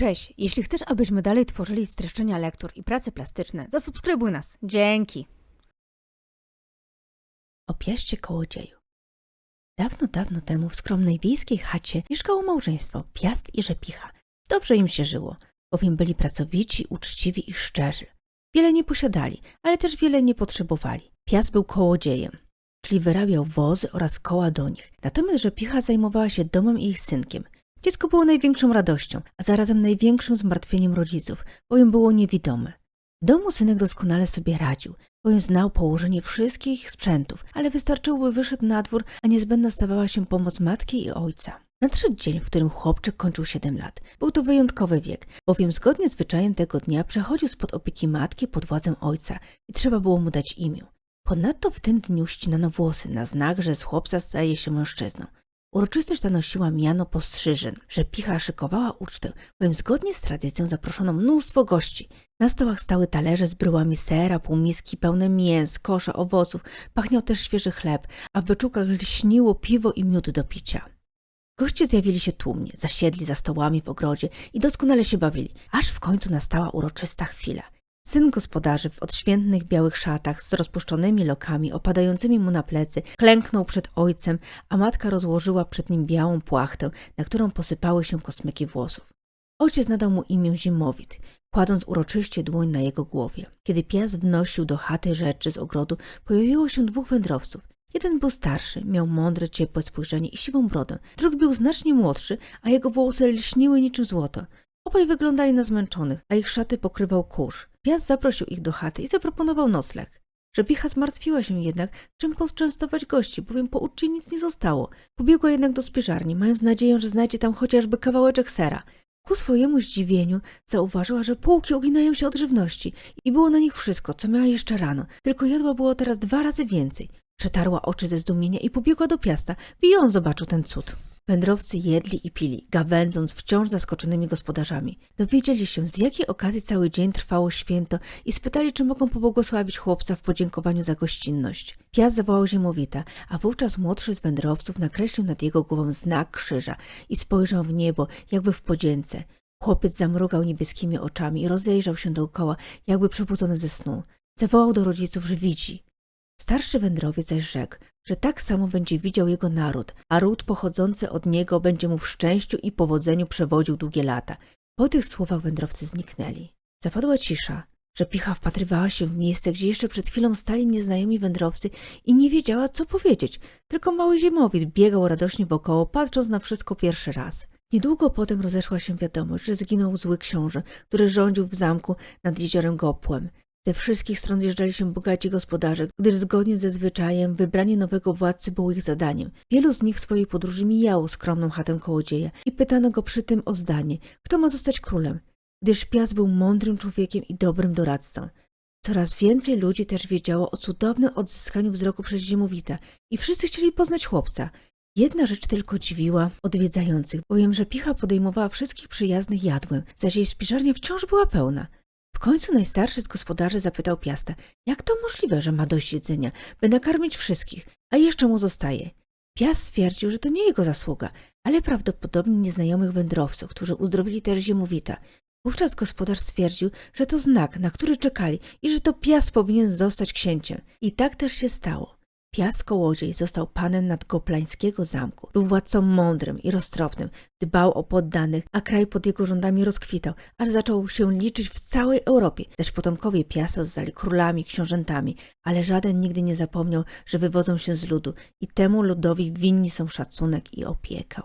Cześć, jeśli chcesz, abyśmy dalej tworzyli streszczenia lektur i prace plastyczne, zasubskrybuj nas. Dzięki. o piaście kołodzieju. Dawno, dawno temu w skromnej wiejskiej chacie mieszkało małżeństwo Piast i Rzepicha. Dobrze im się żyło, bowiem byli pracowici, uczciwi i szczerzy. Wiele nie posiadali, ale też wiele nie potrzebowali. Piast był kołodziejem, czyli wyrabiał wozy oraz koła do nich. Natomiast Rzepicha zajmowała się domem i ich synkiem. Dziecko było największą radością, a zarazem największym zmartwieniem rodziców, bowiem było niewidome. W domu synek doskonale sobie radził, bowiem znał położenie wszystkich sprzętów, ale wystarczyło, by wyszedł na dwór, a niezbędna stawała się pomoc matki i ojca. Nadszedł dzień, w którym chłopczyk kończył 7 lat. Był to wyjątkowy wiek, bowiem zgodnie z zwyczajem tego dnia przechodził spod opieki matki pod władzę ojca i trzeba było mu dać imię. Ponadto w tym dniu ścinano włosy na znak, że z chłopca staje się mężczyzną. Uroczystość ta nosiła miano postrzyżyn, że picha szykowała ucztę, bowiem zgodnie z tradycją zaproszono mnóstwo gości. Na stołach stały talerze z bryłami sera, półmiski pełne mięs, kosze, owoców, pachniał też świeży chleb, a w beczułkach lśniło piwo i miód do picia. Goście zjawili się tłumnie, zasiedli za stołami w ogrodzie i doskonale się bawili, aż w końcu nastała uroczysta chwila. Syn gospodarzy w odświętnych białych szatach z rozpuszczonymi lokami opadającymi mu na plecy klęknął przed ojcem, a matka rozłożyła przed nim białą płachtę, na którą posypały się kosmyki włosów. Ojciec nadał mu imię Zimowit, kładąc uroczyście dłoń na jego głowie. Kiedy pies wnosił do chaty rzeczy z ogrodu, pojawiło się dwóch wędrowców. Jeden był starszy, miał mądre, ciepłe spojrzenie i siwą brodę. Drugi był znacznie młodszy, a jego włosy lśniły niczym złoto. Obaj wyglądali na zmęczonych, a ich szaty pokrywał kurz. Piast zaprosił ich do chaty i zaproponował nocleg. Żebicha zmartwiła się jednak, czym poczęstować gości, bowiem po uczcie nic nie zostało. Pobiegła jednak do spiżarni, mając nadzieję, że znajdzie tam chociażby kawałeczek sera. Ku swojemu zdziwieniu zauważyła, że półki uginają się od żywności i było na nich wszystko, co miała jeszcze rano, tylko jadła było teraz dwa razy więcej. Przetarła oczy ze zdumienia i pobiegła do piasta, by on zobaczył ten cud. Wędrowcy jedli i pili, gawędząc wciąż zaskoczonymi gospodarzami. Dowiedzieli się, z jakiej okazji cały dzień trwało święto i spytali, czy mogą pobłogosławić chłopca w podziękowaniu za gościnność. Piast zawołał Ziemowita, a wówczas młodszy z wędrowców nakreślił nad jego głową znak krzyża i spojrzał w niebo, jakby w podzięce. Chłopiec zamrugał niebieskimi oczami i rozejrzał się dookoła, jakby przebudzony ze snu. Zawołał do rodziców, że widzi. Starszy wędrowiec zaś rzekł, że tak samo będzie widział jego naród, a ród pochodzący od niego będzie mu w szczęściu i powodzeniu przewodził długie lata. Po tych słowach wędrowcy zniknęli. Zapadła cisza, że picha wpatrywała się w miejsce, gdzie jeszcze przed chwilą stali nieznajomi wędrowcy i nie wiedziała, co powiedzieć. Tylko mały ziemowit biegał radośnie wokoło, patrząc na wszystko pierwszy raz. Niedługo potem rozeszła się wiadomość, że zginął zły książę, który rządził w zamku nad jeziorem Gopłem. Ze wszystkich stron zjeżdżali się bogaci gospodarze, gdyż zgodnie ze zwyczajem wybranie nowego władcy było ich zadaniem. Wielu z nich w swojej podróży mijało skromną chatę kołodzieja i pytano go przy tym o zdanie, kto ma zostać królem, gdyż Piast był mądrym człowiekiem i dobrym doradcą. Coraz więcej ludzi też wiedziało o cudownym odzyskaniu wzroku przez Ziemowita i wszyscy chcieli poznać chłopca. Jedna rzecz tylko dziwiła odwiedzających, bowiem że picha podejmowała wszystkich przyjaznych jadłem, zaś jej spiżarnia wciąż była pełna. Końcu najstarszy z gospodarzy zapytał Piasta, jak to możliwe, że ma dość jedzenia, by nakarmić wszystkich, a jeszcze mu zostaje. Piast stwierdził, że to nie jego zasługa, ale prawdopodobnie nieznajomych wędrowców, którzy uzdrowili też Ziemowita. Wówczas gospodarz stwierdził, że to znak, na który czekali i że to Piast powinien zostać księciem. I tak też się stało. Piast Kołodziej został panem nadgoplańskiego zamku. Był władcą mądrym i roztropnym, dbał o poddanych, a kraj pod jego rządami rozkwitał, aż zaczął się liczyć w całej Europie. Też potomkowie Piasta zostali królami, książętami, ale żaden nigdy nie zapomniał, że wywodzą się z ludu i temu ludowi winni są szacunek i opiekę.